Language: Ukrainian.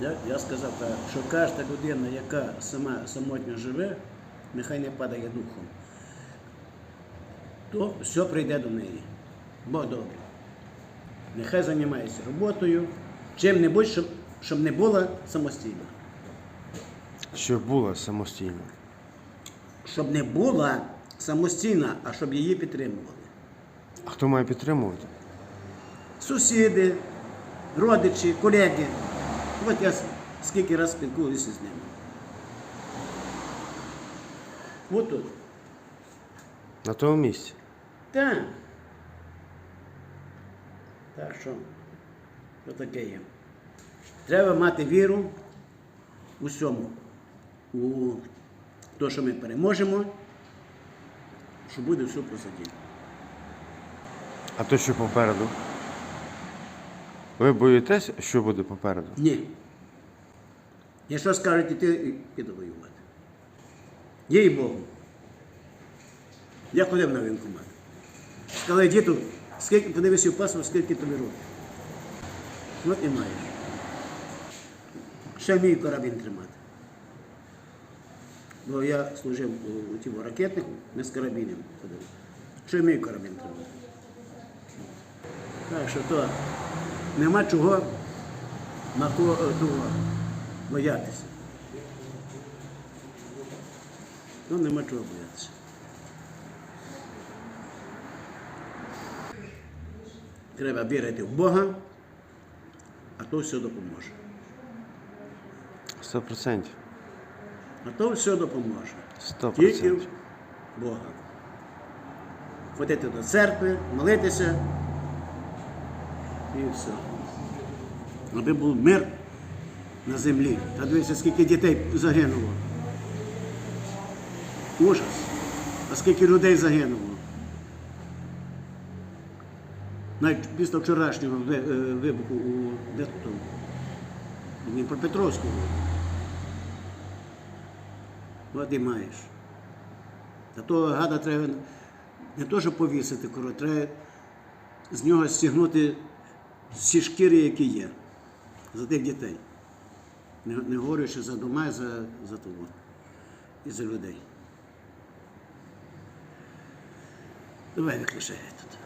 Я, я сказав так, що кожна людина, яка сама самотньо живе, нехай не падає духом, то все прийде до неї. Бог добрий. Нехай займається роботою, чим-небудь, щоб, щоб не була самостійна. Щоб була самостійно. Щоб не була самостійна, а щоб її підтримували. А хто має підтримувати? Сусіди, родичі, колеги. От я скільки раз спілкуюся з ними. От тут. На тому місці. Так. Так що, що таке є. Треба мати віру у всьому. У те, що ми переможемо, що буде все позаді. А то, що попереду. Ви боїтесь, що буде попереду? Ні. Якщо скажуть іти, піду воювати. Їй Богу. Я ходив на воєнкомат. Сказали, діду, скільки подивися паспорт, скільки тобі років. От і маєш. Ще вмію карабін тримати. Бо я служив у, тім ракетнику, ми з карабіном ходили. Ще вмію карабін тримати. Так що то нема чого на кого е, того боятися. Ну, нема чого боятися. Треба вірити в Бога, а то все допоможе. Сто процентів. А то все допоможе. Сто Тільки процентів. в Бога. Ходити до церкви, молитися і все. Аби був мир на землі. Та дивіться, скільки дітей загинуло. Ужас. А скільки людей загинуло. Навіть після вчорашнього е, вибуху у де там? У Дніпропетровському. От і маєш. Та того гада треба не то, що повісити, треба з нього стягнути всі шкіри, які є, за тих дітей. Не, не говорячи за дома і за, за того. І за людей. Давай виключай тут.